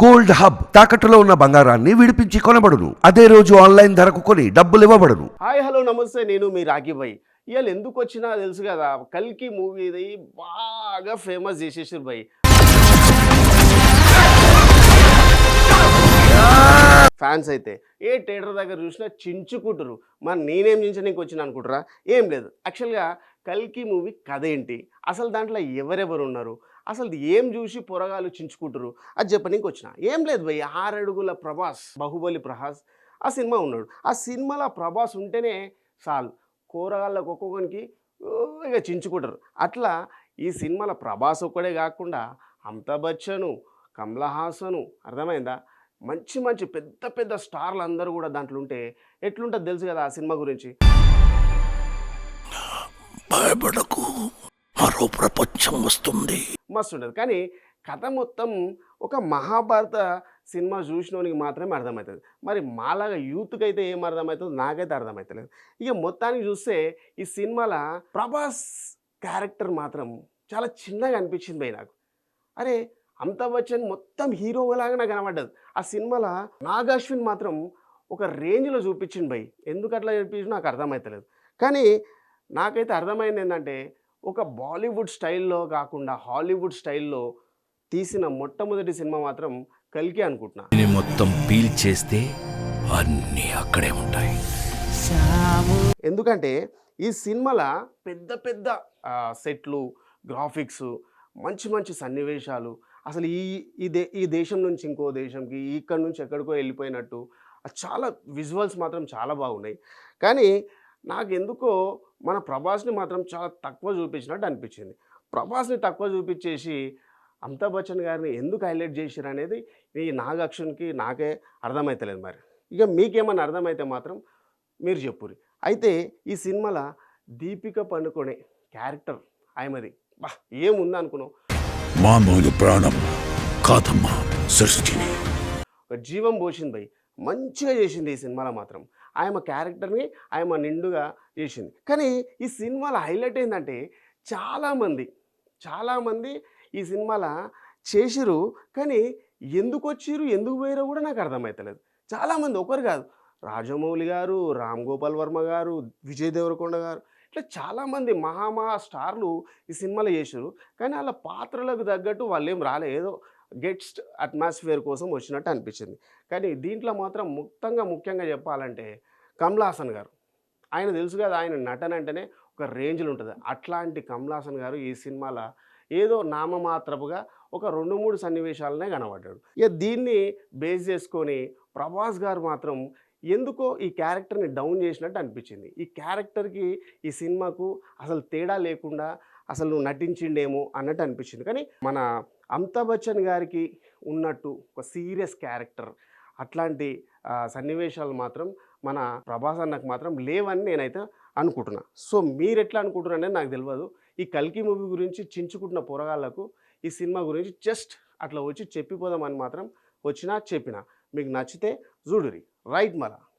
Gold hub తాకట్టులో ఉన్న బంగారాన్ని విడిపించి కొనబడును. అదే రోజు ఆన్లైన్ ధరకు కొని డబ్బులు ఇవ్వబడును. హాయ్ హలో నమస్తే. నేను మీ రాగిబాయ్ ఇవాళ ఎందుకు వచ్చినా తెలుసు కదా కల్కి మూవీది బాగా ఫేమస్ చేసేసారు బాయ్ ఫ్యాన్స్ అయితే ఏ థియేటర్ దగ్గర చూసినా చించుకుంటారు మరి నేనేం చించడానికి వచ్చిన అనుకుంటారా ఏం లేదు. యాక్చువల్గా కల్కి మూవీ కథ ఏంటి? అసలు దాంట్లో ఎవరెవరు ఉన్నారు అసలు ఏం చూసి పొరగాలు చించుకుంటారు అది చెప్పడానికి వచ్చిన ఏం లేదు భయ్ ఆరడుగుల ప్రభాస్ బాహుబలి ప్రభాస్ ఆ సినిమా ఉన్నాడు. ఆ సినిమాలో ప్రభాస్ ఉంటేనే చాలు. కూరగాళ్ళకు ఒక్కొక్కరికి ఇక చించుకుంటారు అట్లా ఈ సినిమాలో ప్రభాస్ ఒక్కడే కాకుండా అమితాబ్ బచ్చను కమలహాసను అర్థమైందా? మంచి మంచి పెద్ద పెద్ద స్టార్లు అందరూ కూడా దాంట్లో ఉంటే ఎట్లుంటుంది తెలుసు కదా ఆ సినిమా గురించి? భయపడకు. మరో ప్రపంచం వస్తుంది. మస్తు ఉండదు కానీ కథ మొత్తం ఒక మహాభారత సినిమా చూసినోనికి మాత్రమే అర్థమవుతుంది మరి మాలాగా యూత్కి అయితే ఏం అర్థమవుతుందో నాకైతే అర్థమవుతలేదు ఇక మొత్తానికి చూస్తే ఈ సినిమాలో ప్రభాస్ క్యారెక్టర్ మాత్రం చాలా చిన్నగా అనిపించింది పోయి నాకు. అరే అమితాబ్ బచ్చన్ మొత్తం హీరోలాగా నాకు కనబడ్డది ఆ సినిమాలో నాగాశ్విన్ మాత్రం ఒక రేంజ్లో చూపించింది భయ్ ఎందుకు అట్లా చూపించి నాకు అర్థమవుతలేదు కానీ నాకైతే అర్థమైంది ఏంటంటే ఒక బాలీవుడ్ స్టైల్లో కాకుండా హాలీవుడ్ స్టైల్లో తీసిన మొట్టమొదటి సినిమా మాత్రం కల్కి అనుకుంటున్నా. మొత్తం పీల్ చేస్తే అన్నీ అక్కడే ఉంటాయి. ఎందుకంటే ఈ సినిమాలో పెద్ద పెద్ద సెట్లు గ్రాఫిక్స్ మంచి మంచి సన్నివేశాలు అసలు ఈ ఈ దే ఈ దేశం నుంచి ఇంకో దేశంకి ఇక్కడ నుంచి ఎక్కడికో వెళ్ళిపోయినట్టు చాలా విజువల్స్ మాత్రం చాలా బాగున్నాయి. కానీ నాకు ఎందుకో మన ప్రభాస్ని మాత్రం చాలా తక్కువ చూపించినట్టు అనిపించింది. ప్రభాస్ని తక్కువ చూపించేసి అమితాబ్ బచ్చన్ గారిని ఎందుకు హైలైట్ చేశారు అనేది ఈ నాగాక్షన్కి నాకే అర్థమవుతలేదు మరి. ఇక మీకేమన్నా అర్థమైతే మాత్రం మీరు చెప్పురి అయితే ఈ సినిమాలో దీపిక పండుకొనే క్యారెక్టర్ ఆయమది. బా ఏముంది అనుకున్నావు మామూలు ప్రాణం కాదమ్మా సృష్టి జీవం పోసింది భయ్ మంచిగా చేసింది ఈ సినిమాలో మాత్రం. ఆమె క్యారెక్టర్ని ఆమె నిండుగా చేసింది. కానీ ఈ సినిమాలో హైలైట్ ఏంటంటే చాలామంది చాలామంది ఈ సినిమాలో చేసిరు కానీ ఎందుకు వచ్చిరు ఎందుకు పోయారో కూడా నాకు అర్థమవుతలేదు చాలామంది ఒకరు కాదు రాజమౌళి గారు రామ్ గోపాల్ వర్మ గారు విజయ్ దేవరకొండ గారు ఇట్లా చాలామంది మహామహా స్టార్లు ఈ సినిమాలో చేసారు కానీ వాళ్ళ పాత్రలకు తగ్గట్టు వాళ్ళు ఏం రాలే. ఏదో గెట్స్ట్ అట్మాస్ఫియర్ కోసం వచ్చినట్టు అనిపించింది. కానీ దీంట్లో మాత్రం ముక్తంగా ముఖ్యంగా చెప్పాలంటే కమలాసన్ గారు. ఆయన తెలుసు కదా ఆయన నటన అంటేనే ఒక రేంజ్లో ఉంటుంది. అట్లాంటి కమలాసన్ గారు ఈ సినిమాలో ఏదో నామమాత్రపుగా ఒక రెండు మూడు సన్నివేశాలనే కనబడ్డాడు. ఇక దీన్ని బేస్ చేసుకొని ప్రభాస్ గారు మాత్రం ఎందుకో ఈ క్యారెక్టర్ని డౌన్ చేసినట్టు అనిపించింది. ఈ క్యారెక్టర్కి ఈ సినిమాకు అసలు తేడా లేకుండా అసలు నటించిండేమో అన్నట్టు అనిపించింది కానీ మన అమితాబ్ బచ్చన్ గారికి ఉన్నట్టు ఒక సీరియస్ క్యారెక్టర్ అట్లాంటి సన్నివేశాలు మాత్రం మన ప్రభాస్ అన్నకు మాత్రం లేవని నేనైతే అనుకుంటున్నా. సో మీరు ఎట్లా అనుకుంటున్నారు అనేది నాకు తెలియదు ఈ కల్కి మూవీ గురించి చించుకుంటున్న పోరగాళ్ళకు ఈ సినిమా గురించి జస్ట్ అట్లా వచ్చి చెప్పిపోదామని మాత్రం వచ్చినా చెప్పిన మీకు నచ్చితే చూడురి రైట్ మరా